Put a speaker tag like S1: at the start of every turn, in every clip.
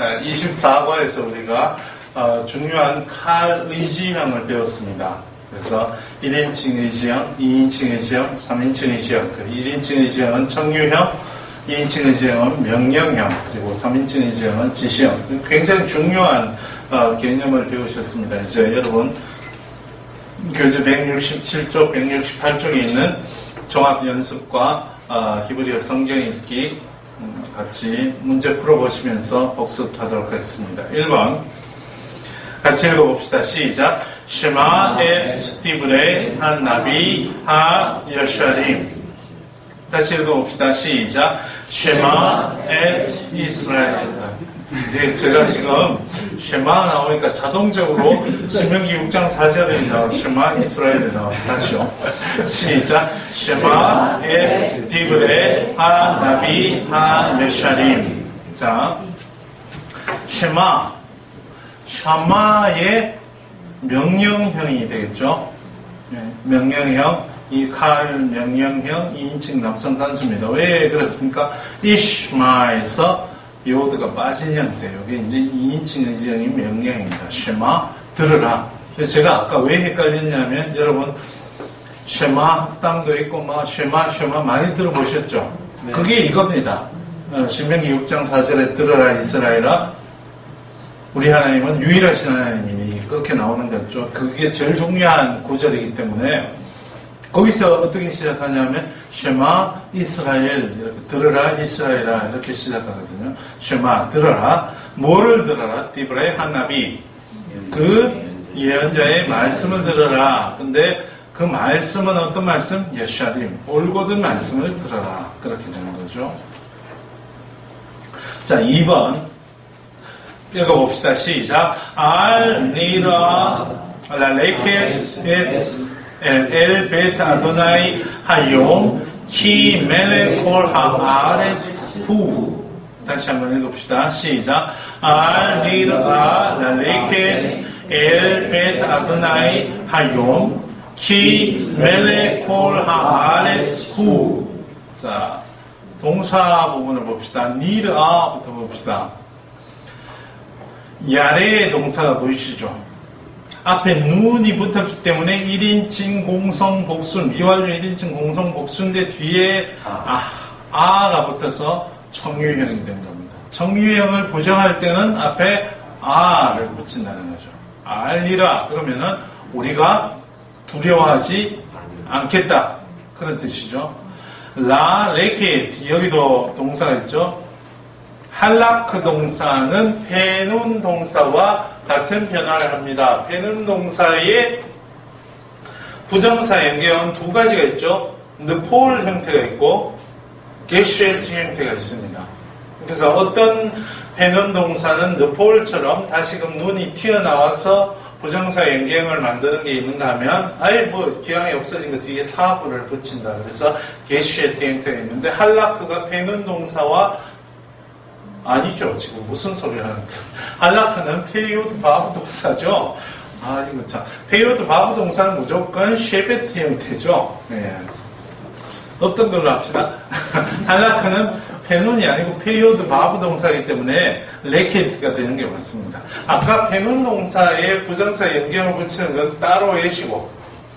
S1: 자, 24과에서 우리가 어, 중요한 칼 의지형을 배웠습니다. 그래서 1인칭 의지형, 2인칭 의지형, 3인칭 의지형, 1인칭 의지형은 청유형, 2인칭 의지형은 명령형, 그리고 3인칭 의지형은 지시형. 굉장히 중요한 어, 개념을 배우셨습니다. 이제 여러분 교재 167쪽, 168쪽에 있는 종합 연습과 어, 히브리어 성경 읽기 음, 같이 문제 풀어보시면서 복습하도록 하겠습니다. 1번 같이 읽어봅시다. 시작. 쉐마 에 스티브레 한 나비 하 여샤림 다시 읽어봅시다. 시작. 에 이스라엘 네, 제가 지금 쉐마 나오니까 자동적으로 신명기 6장 4절에 나와 쉐마 이스라엘에 나와 다시요. 시작. 쉐마 에 디브레 하 나비 하 메샤림. 자, 쉐마 샤마의 명령형이 되겠죠. 네, 명령형 이 칼 명령형 2인칭 남성 단수입니다. 왜 그렇습니까? 이슈마에서 요드가 빠진 형태. 여기 이제 2인칭 의지형이 명령입니다. 쉐마, 들으라. 제가 아까 왜 헷갈렸냐면, 여러분, 쉐마 학당도 있고, 막, 쉐마, 쉐마 많이 들어보셨죠? 네. 그게 이겁니다. 어, 신명기 6장 4절에 들어라, 이스라엘아. 우리 하나님은 유일하신 하나님이니, 그렇게 나오는 거죠. 그게 제일 중요한 구절이기 때문에, 거기서 어떻게 시작하냐면 쉐마 이스라엘 이렇게 들어라 이스라엘아 이렇게 시작하거든요. 쉐마 들어라 뭐를 들어라 디브라의 한나비 그 예언자의 말씀을 들어라. 근데 그 말씀은 어떤 말씀? 예샤림 올곧은 말씀을 들어라. 그렇게 되는 거죠. 자 2번 읽어봅시다. 시작 알 니라 라레켓 키 멜레 콜 하아레츠 후 다시 한번 읽읍시다. 시작. 알 리라 랄레케 엘 베트 아도나이 하용 키 멜레 콜 하아레츠 후 자, 동사 부분을 봅시다. 니르아부터 봅시다. 야레의 동사가 보이시죠? 앞에 눈이 붙었기 때문에 1인칭 공성 복수, 미완료 1인칭 공성 복수인데 뒤에 아, 아가 붙어서 청유형이 된 겁니다. 청유형을 부정할 때는 앞에 아를 붙인다는 거죠. 알리라 그러면은 우리가 두려워하지 않겠다 그런 뜻이죠. 라 레케 여기도 동사가 있죠. 할라크 동사는 페눈 동사와 같은 변화를 합니다. 페눈 동사의 부정사 연계어는 두 가지가 있죠. 느폴 형태가 있고 게슈에트 형태가 있습니다. 그래서 어떤 페눈 동사는 느폴처럼 다시금 눈이 튀어나와서 부정사 연계형을 만드는 게 있는가 하면 아예 뭐 기왕에 없어진 거 뒤에 타브를 붙인다. 그래서 게슈에트 형태가 있는데 할라크가 페눈 동사와 아니죠. 지금 무슨 소리를 하는 거예요. 할라크는 페이오드 바브 동사죠. 아, 이거 참. 페이오드 바브 동사는 무조건 쉐베트 형태죠. 네. 어떤 걸로 합시다. 할라크는 페눈이 아니고 페이오드 바브 동사이기 때문에 레케트가 되는 게 맞습니다. 아까 페눈 동사에 부정사 연경을 붙이는 건 따로 외시고,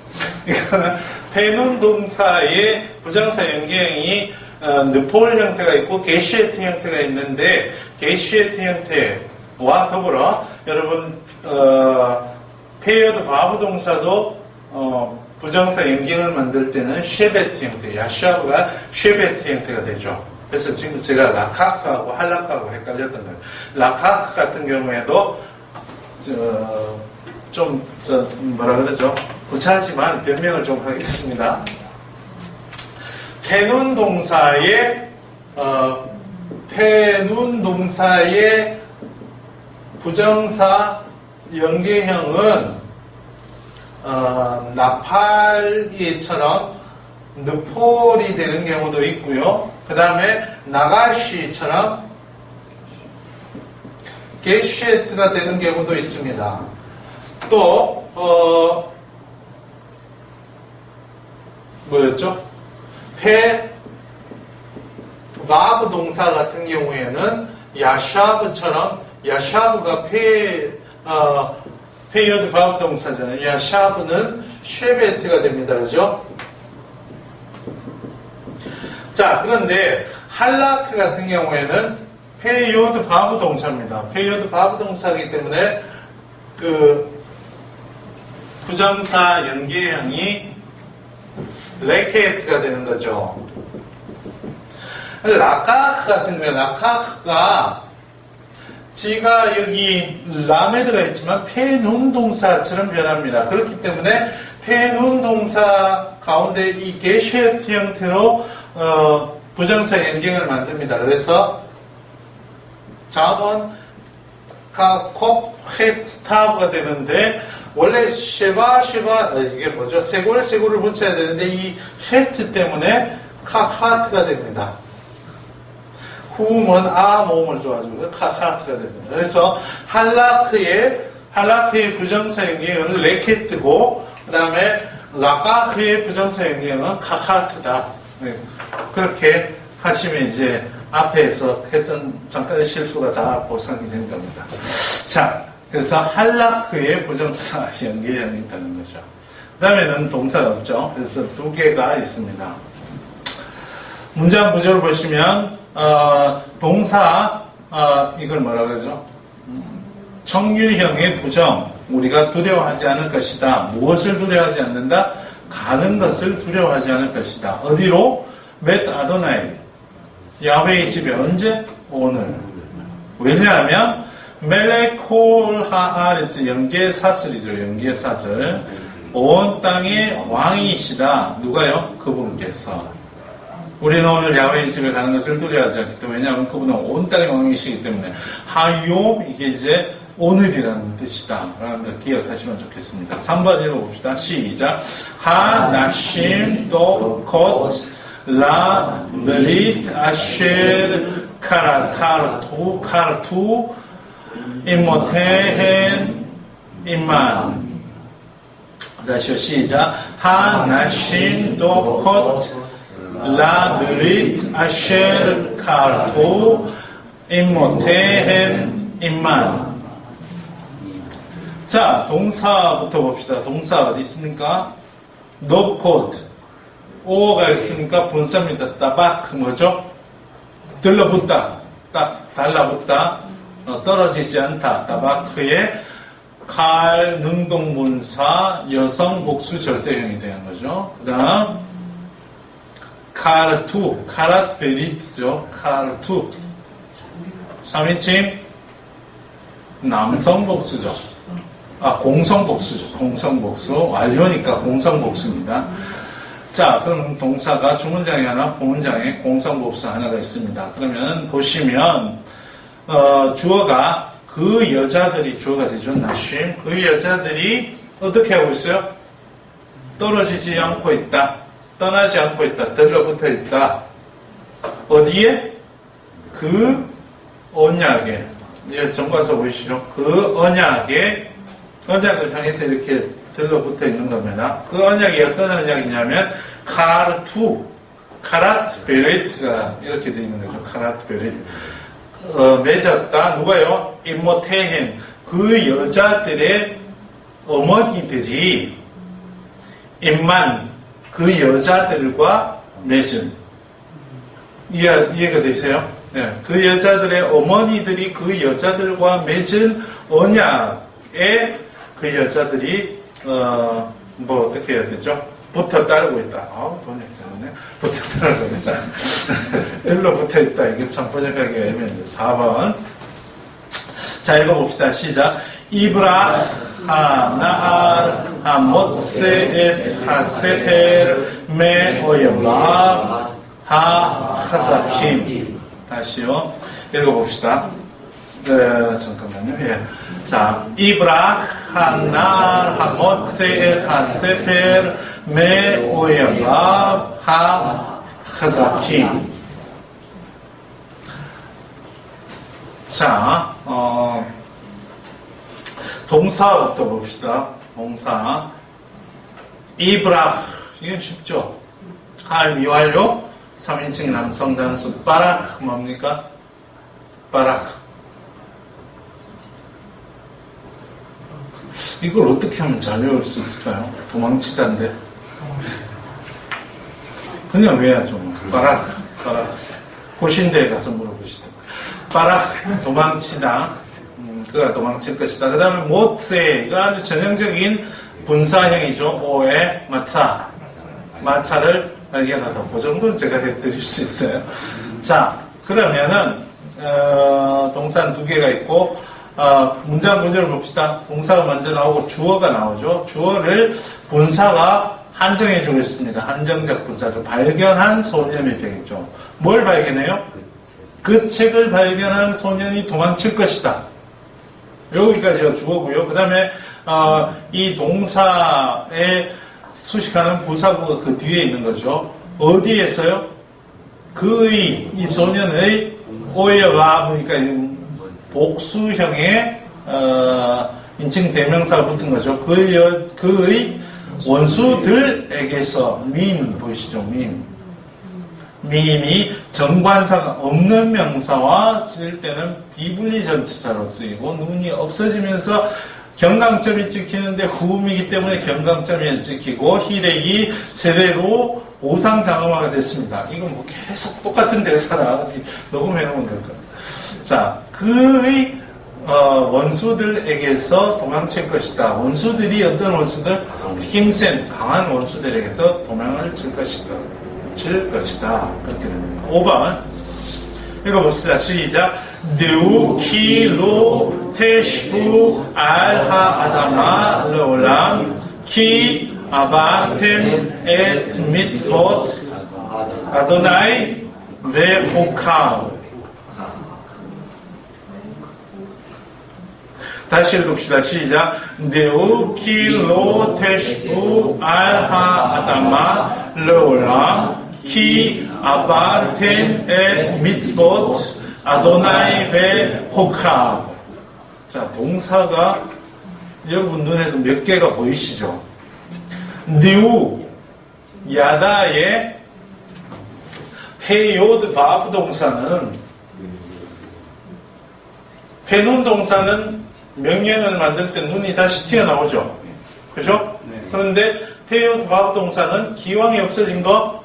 S1: 이거는 페눈 동사에 부정사 연경이 어, 느폴 형태가 있고 게시에트 형태가 있는데 게시에트 형태와 더불어 여러분 어, 페이어드 바브 동사도 어, 부정사 연경을 만들 때는 쉐베트 형태, 야샤브가 쉐베트 형태가 되죠. 그래서 지금 제가 라카크하고 할라크하고 헷갈렸던 거예요. 라카크 같은 경우에도 좀 뭐라 그러죠? 구차하지만 변명을 좀 하겠습니다. 태눈 동사의 어, 태눈 동사의 부정사 연계형은 어, 나팔이처럼 느폴이 되는 경우도 있고요. 그 다음에 나가시처럼 게쉐트가 되는 경우도 있습니다. 또 어, 뭐였죠? 폐, 바브 동사 같은 경우에는 야샤브처럼 야샤브가 페 어, 페이어드 바브 동사잖아요. 야샤브는 쉐베트가 됩니다. 그죠? 자, 그런데 할라크 같은 경우에는 페이어드 바브 동사입니다. 페이어드 바브 동사이기 때문에 그 부정사 연계형이 레케트가 되는 거죠. 라카크 같은 경우에 라카크가 지가 여기 라메드가 있지만 폐눈 동사처럼 변합니다. 그렇기 때문에 폐눈 동사 가운데 이 게쉐트 형태로 어, 부정사 연경을 만듭니다. 그래서 자음은 카콥 헤스타브가 되는데 원래 쉐바 쉐바 어, 이게 뭐죠? 세골 세골을 붙여야 되는데 이 헤트 때문에 카하트가 됩니다. 후음은 아 모음을 좋아가지고 카하트가 됩니다. 그래서 할라크의 할라크의 부정사 연경은 레케트고 그 다음에 라카크의 부정사 연경은 카하트다. 네. 그렇게 하시면 이제 앞에서 했던 잠깐의 실수가 다 보상이 된 겁니다. 자, 그래서 할라크의 부정사 연계형이 있다는 거죠. 그 다음에는 동사가 없죠. 그래서 두 개가 있습니다. 문장 구조를 보시면 어, 동사 어, 이걸 뭐라 그러죠? 정유형의 부정 우리가 두려워하지 않을 것이다. 무엇을 두려워하지 않는다? 가는 것을 두려워하지 않을 것이다. 어디로? 맷 아도나이 야훼의 집에 언제? 오늘. 왜냐하면 멜레콜 하아르츠 연계 사슬이죠. 연계 사슬. 온 땅의 왕이시다. 누가요? 그분께서. 우리는 오늘 야훼의 집에 가는 것을 두려워하지 않기 때문에 왜냐하면 그분은 온 땅의 왕이시기 때문에 하요 이게 이제 오늘이라는 뜻이다. 라는 걸 기억하시면 좋겠습니다. 3번 읽어봅시다. 시작. 하 나심 또곧 라 브릿 아쉐르 카라 카르투 카르투 임모테헨 임만 다시요 시작 하나심 또곧 라 브릿 아쉐르 카르투 임모테헨 임만 자, 동사부터 봅시다. 동사 어디 있습니까? 노코드. 오가 있으니까 분사입니다. 따박 뭐죠? 들러붙다. 딱 달라붙다. 어, 떨어지지 않다. 따바크의 칼, 능동문사, 여성 복수 절대형이 되는 거죠. 그 다음, 카르투, 카라트 베리트죠. 카르투. 3인칭, 남성 복수죠. 아, 공성 복수죠. 공성 복수. 완료니까 공성 복수입니다. 자, 그럼 동사가 주문장에 하나, 부문장에 공성 복수 하나가 있습니다. 그러면 보시면, 어, 주어가 그 여자들이 주어가 되죠. 나쉼. 그 여자들이 어떻게 하고 있어요? 떨어지지 않고 있다. 떠나지 않고 있다. 들러붙어 있다. 어디에? 그 언약에. 예, 정관서 보이시죠? 그 언약에 언약을 향해서 이렇게 들러붙어 있는 겁니다. 그 언약이 어떤 언약이냐면 카르투, 카라트 베레트가 이렇게 되어 있는 거죠. 카라트 베레트. 어, 맺었다. 누가요? 임모테헨. 그 여자들의 어머니들이 임만 그 여자들과 맺은 이해, 이해가 되세요? 네. 그 여자들의 어머니들이 그 여자들과 맺은 언약에 그 여자들이 어, 뭐 어떻게 해야 되죠? 붙어 따르고 있다. 아, 번역. 따르고 있다. 들러 붙어 있다. 이게 참 번역하기가 애매한데. 4번. 자, 읽어봅시다. 시작. 이브라 하나알 하모세엣 하세헬 메오여라 하하자킴 다시요. 읽어봅시다. 네, 잠깐만요. 예. 자, 이브라 하날 하모세 하세펠 메오야랍 하하자킴 자, 어, 동사부터 봅시다. 동사. 이브라 이게 쉽죠? 할 미완료 3인칭 남성 단수 빠락 뭡니까? 바락. 이걸 어떻게 하면 잘 외울 수 있을까요? 도망치다인데. 그냥 외야죠. 바락, 바락. 고신대에 가서 물어보시다. 바락, 도망치다. 음, 그가 도망칠 것이다. 그 다음에 모트세가 아주 전형적인 분사형이죠. 오에 마차. 마차를 발견하다. 그 정도는 제가 해드릴 수 있어요. 자, 그러면은, 어, 동산 두 개가 있고, 어, 문장 문제를 봅시다. 동사가 먼저 나오고 주어가 나오죠. 주어를 분사가 한정해 주고 있습니다. 한정적 분사죠. 발견한 소년이 되겠죠. 뭘 발견해요? 그 책을 발견한 소년이 도망칠 것이다. 여기까지가 주어고요. 그 다음에 어, 이 동사의 수식하는 부사구가 그 뒤에 있는 거죠. 어디에서요? 그의, 이 소년의 오해와 보니까 복수형의 어, 인칭 대명사가 붙은 거죠. 그의, 그의 원수들에게서 민 보이시죠? 민. 민이 정관사가 없는 명사와 쓸 때는 비분리 전치사로 쓰이고 눈이 없어지면서 경강점이 찍히는데 후음이기 때문에 경강점이 찍히고 희렉이 세례로 오상장엄화가 됐습니다. 이건 뭐 계속 똑같은 대사라 녹음해 될 겁니다. 자, 그의 어, 원수들에게서 도망칠 것이다. 원수들이 어떤 원수들? 힘센 강한 원수들에게서 도망을 칠 것이다. 칠 것이다. 그렇게 됩니다. 5번 읽어봅시다. 시작. 뉴 키로 테슈 알하 아다마 르올람 키 아바템 엣 미트봇 아도나이 네 호카 다시 읽읍시다. 시작. 네우 키로 테슈 알하 아다마 르올람 키 아바르템 엣 미츠봇 아도나이 베 호카 자 동사가 여러분 눈에도 몇 개가 보이시죠? 뉴 야다의 페요드 바브 동사는 페논 동사는 명령을 만들 때 눈이 다시 튀어나오죠. 그죠? 그런데 페요드 바브 동사는 기왕이 없어진 거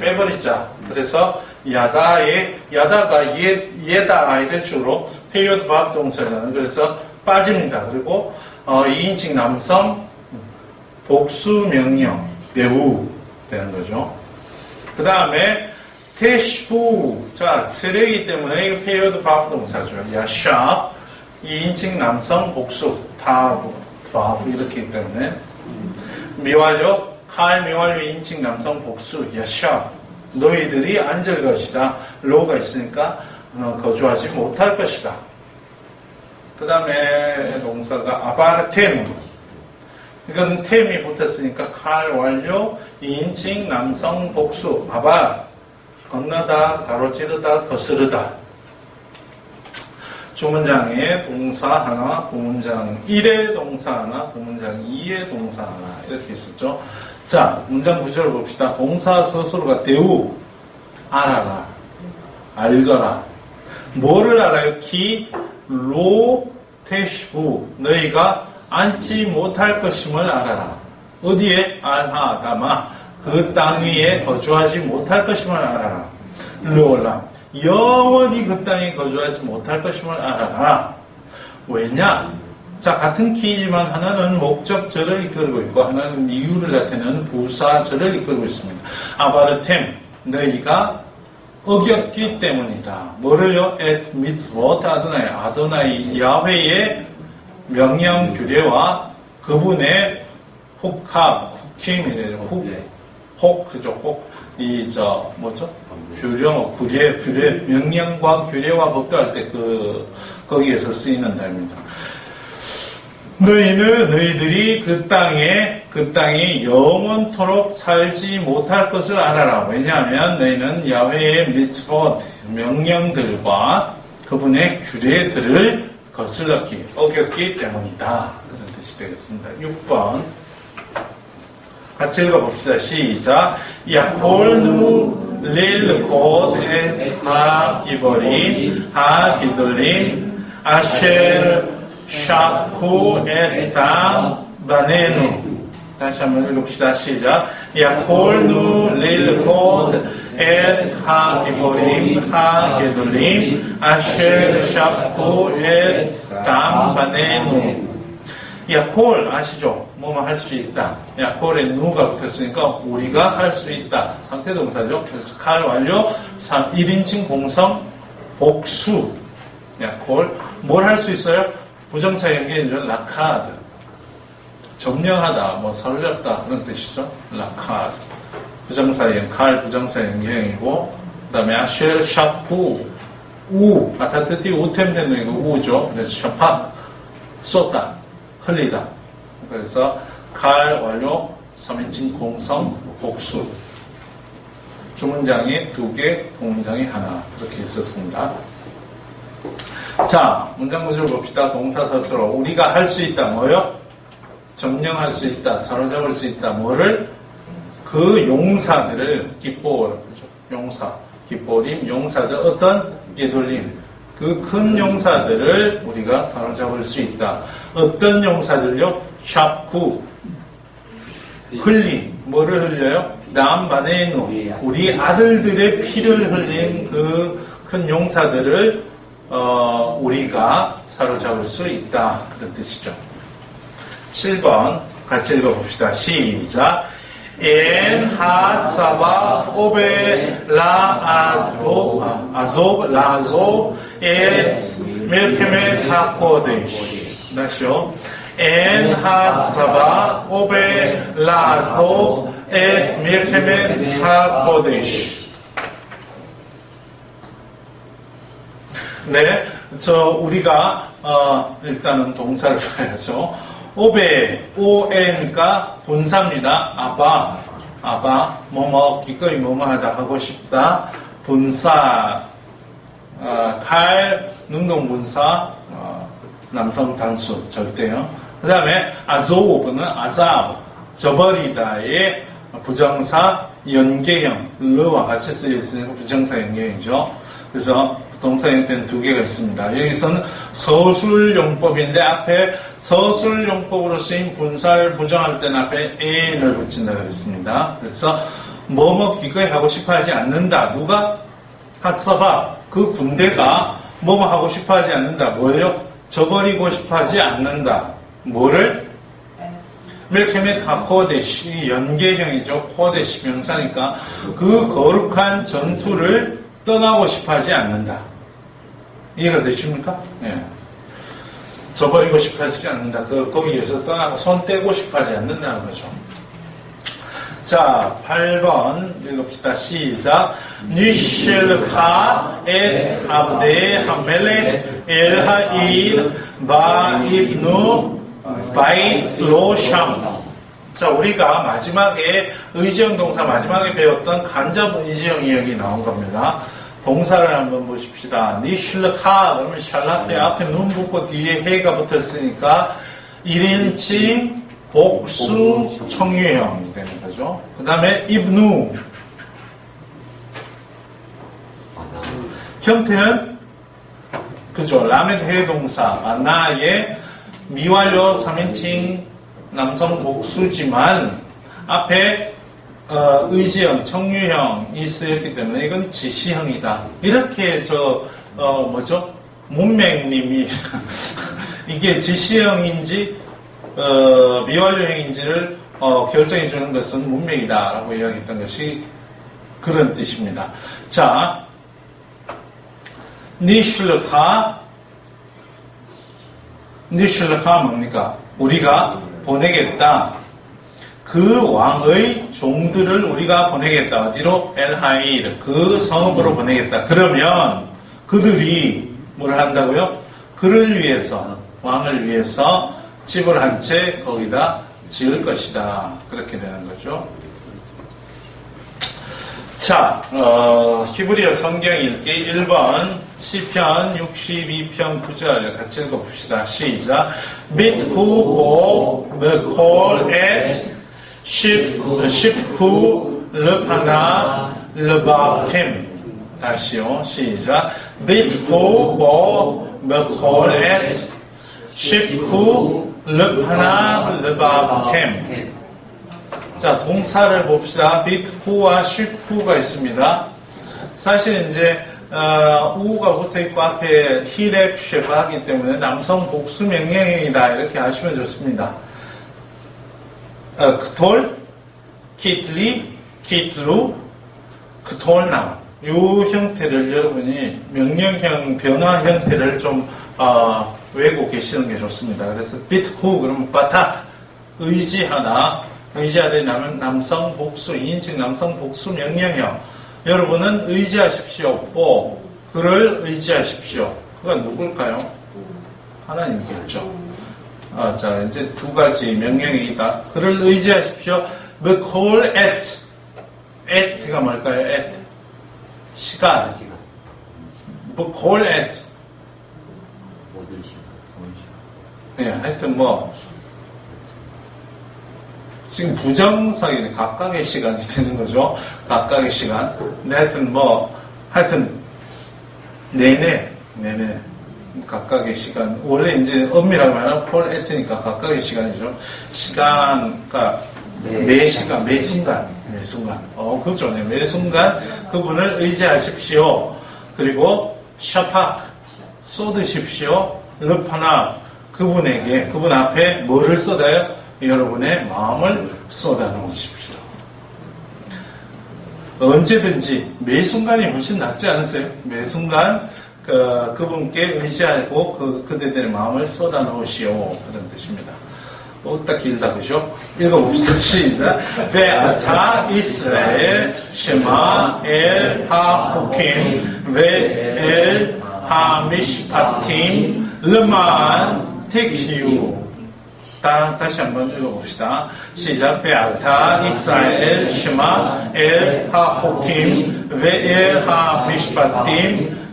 S1: 빼버리자. 그래서 야다의 야다가 예, 예다 이런 식으로 페이어드 박 동사잖아요. 그래서 빠집니다. 그리고 어, 2인칭 남성 복수 명령 대우 되는 거죠. 그 다음에 테시부 자 쓰레기 때문에 페이어드 박 동사죠. 야샤 2인칭 남성 복수 타브 바브 이렇게 있기 때문에 미완료 칼 미완료 2인칭 남성 복수 야샤 너희들이 앉을 것이다. 로가 있으니까 어, 거주하지 못할 것이다. 그 다음에 동사가 아바르템. 이건 템이 붙었으니까 칼 완료, 인칭, 남성, 복수, 아바. 건너다, 가로지르다, 거스르다. 주문장에 동사 하나, 부문장 1의 동사 하나, 부문장 2의 동사 하나 이렇게 있었죠. 자, 문장 구조를 봅시다. 동사 스스로가 대우, 알아라, 알거라. 뭐를 알아요? 키, 로, 테시부. 너희가 앉지 못할 것임을 알아라. 어디에? 알하다마. 그 땅 위에 거주하지 못할 것임을 알아라. 르올라. 영원히 그 땅에 거주하지 못할 것임을 알아라. 왜냐? 자, 같은 키이지만 하나는 목적절을 이끌고 있고 하나는 이유를 나타내는 부사절을 이끌고 있습니다. 아바르템, 너희가 어겼기 때문이다. 뭐를요? et mitzvot 아도나이, 아도나이 야훼의 명령 규례와 그분의 혹합, 혹힘이래요. 혹, 혹, 그죠? 혹, 이, 저, 뭐죠? 규령, 규례, 규례, 명령과 규례와 법도할 때 그, 거기에서 쓰이는 단입니다. 너희는 너희들이 그 땅에 그 땅이 영원토록 살지 못할 것을 알아라. 왜냐하면 너희는 야훼의 미츠봇 명령들과 그분의 규례들을 거슬렀기 어겼기 때문이다. 그런 뜻이 되겠습니다. 6번 같이 읽어봅시다. 시작. 야콜누 ללכוד את הגיבורים, הגידולים, אשר שחקו את דם בנינו. 다시 한번 읽읍시다. 시작. יכולנו ללכוד את הגיבורים הגדולים אשר שפכו את דם בנינו. 야콜 아시죠? 뭐뭐 할 수 있다. 야콜에 누가 붙었으니까 우리가 할 수 있다. 상태 동사죠. 그래서 칼 완료 3, 1인칭 공성 복수. 야콜 뭘 할 수 있어요? 부정사 연계는 라카드. 점령하다, 뭐 설렸다 그런 뜻이죠. 라카드. 부정사 연, 칼 부정사 연계형이고 그다음에 아쉘 샤프 우 아타트티 우템 되는 거 우죠. 그래서 샤파 쏟다. 흘리다. 그래서 칼 완료 3인칭 공성 복수 주문장이 두 개, 공문장이 하나 이렇게 있었습니다. 자, 문장 구조를 봅시다. 동사 스스로 우리가 할 수 있다. 뭐요? 점령할 수 있다. 사로잡을 수 있다. 뭐를? 그 용사들을 기뻐 용사, 기뻐림, 용사들 어떤 게돌림 그 큰 용사들을 우리가 사로잡을 수 있다. 어떤 용사들요? 샤프, 흘린, 뭐를 흘려요? 남바네노, 우리 아들들의 피를 흘린 그 큰 용사들을 어, 우리가 사로잡을 수 있다. 그런 뜻이죠. 7번 같이 읽어봅시다. 시작. 엔 하자바 오베 라 아즈보 아, 아조 라조 엔 멜케메 타코데시 nation, en hat Saba obe lazot et Mirchemet HaKodesh. 네, 저 우리가 어, 일단은 동사를 봐야죠. 오베, 오에니까 본사입니다. 아바, 아바, 뭐뭐 기꺼이 뭐뭐하다 하고 싶다. 본사, 어, 칼, 능동분사, 어, 남성 단수, 절대요. 그 다음에 아조오브는 아자, 저버리다의 부정사 연계형, 르와 같이 쓰여있으니까 부정사 연계형이죠. 그래서 동사 형태는 두 개가 있습니다. 여기서는 서술용법인데 앞에 서술용법으로 쓰인 분사를 부정할 때는 앞에 a를 붙인다 그랬습니다. 그래서 뭐뭐 기꺼이 하고 싶어 하지 않는다. 누가? 핫서바 그 군대가 뭐뭐 하고 싶어 하지 않는다. 뭐예요? 저버리고 싶어 하지 않는다. 뭐를? 멜케메 다코데시 연계형이죠. 코데시 명사니까 그 거룩한 전투를 떠나고 싶어 하지 않는다. 이해가 되십니까? 예. 저버리고 싶어 하지 않는다. 그, 거기에서 떠나고 손 떼고 싶어 하지 않는다는 거죠. 자, 8번 읽읍시다. 시작. 니실카 에 아브데 하멜레 엘하일 바입누 바이로샴 자, 우리가 마지막에 의지형 동사 마지막에 배웠던 간접 의지형 이야기 나온 겁니다. 동사를 한번 보십시다. 니슐카 그러면 샬라테 앞에 눈 붙고 뒤에 해가 붙었으니까 1인칭 복수 청유형이 되는 거죠. 그 다음에 입누 형태는 그죠. 라멘 해동사 나의 미완료 3인칭 남성 복수지만 앞에 어, 의지형, 청유형이 쓰였기 때문에 이건 지시형이다. 이렇게 저 어, 뭐죠? 문맹님이 이게 지시형인지 어, 미완료형인지를 어, 결정해 주는 것은 문명이다라고 이야기했던 것이 그런 뜻입니다. 자, 니슐카 니슐카 뭡니까? 우리가 보내겠다. 그 왕의 종들을 우리가 보내겠다. 어디로? 엘하일. 그 성읍으로 보내겠다. 그러면 그들이 뭘 한다고요? 그를 위해서, 왕을 위해서 집을 한 채 거기다 지을 것이다. 그렇게 되는 거죠. 자, 어, 히브리어 성경 읽기 1번 시편 62편 9절 같이 읽어봅시다. 시작. 밑후 보콜 엣 십후 르파나 르바킴 다시요 시작 비트후 뭐 메콜 엣 쉽후 르파나 르바킴 자 동사를 봅시다. 비트 후와 쉽후가 있습니다. 사실 이제 어, 우가 붙어 있고 앞에 히랩 쉐바 하기 때문에 남성 복수 명령형이다. 이렇게 하시면 좋습니다. 어, 크톨, 키틀리, 키틀루, 크톨나 이 형태를 여러분이 명령형 변화 형태를 좀 어, 외고 계시는 게 좋습니다. 그래서 비트후 그러면 바탁 의지하다 의지하려면 남성 복수 2인칭 남성 복수 명령형 여러분은 의지하십시오. 오, 그를 의지하십시오. 그가 누굴까요? 하나님이겠죠. 아, 자, 이제 두 가지 명령이 있다. 그를 의지하십시오. The call at. at가 뭘까요? at. 시간. The call at.
S2: 모든 시간.
S1: 예, 하여튼 뭐, 지금 부정사기는 각각의 시간이 되는 거죠. 각각의 시간. 근데 하여튼 뭐, 하여튼, 내내, 내내, 각각의 시간. 원래 이제 엄밀하게 말하면 폴 에트니까 각각의 시간이죠. 시간, 그러니까
S2: 네.
S1: 매 시간, 매 순간, 매 순간. 어, 그죠. 네, 매 순간 그분을 의지하십시오. 그리고 샤팍, 쏟으십시오. 르파나, 그분에게, 그분 앞에 뭐를 쏟아요? 여러분의 마음을 쏟아 놓으십시오. 언제든지 매 순간이 훨씬 낫지 않으세요? 매 순간 그, 그분께 의지하고 그, 그대들의 마음을 쏟아 놓으시오. 그런 뜻입니다. 어따 길다, 그죠? 읽어봅시다. 시작. 베아타 이스라엘 쉐마 엘 하호킴 베엘 하미시파팀 르만 테키우 다, 다시 한번 읽어봅시다. 시작. 베아타 이스라엘 쉐마 엘 하 호킴 베엘 하미시파팀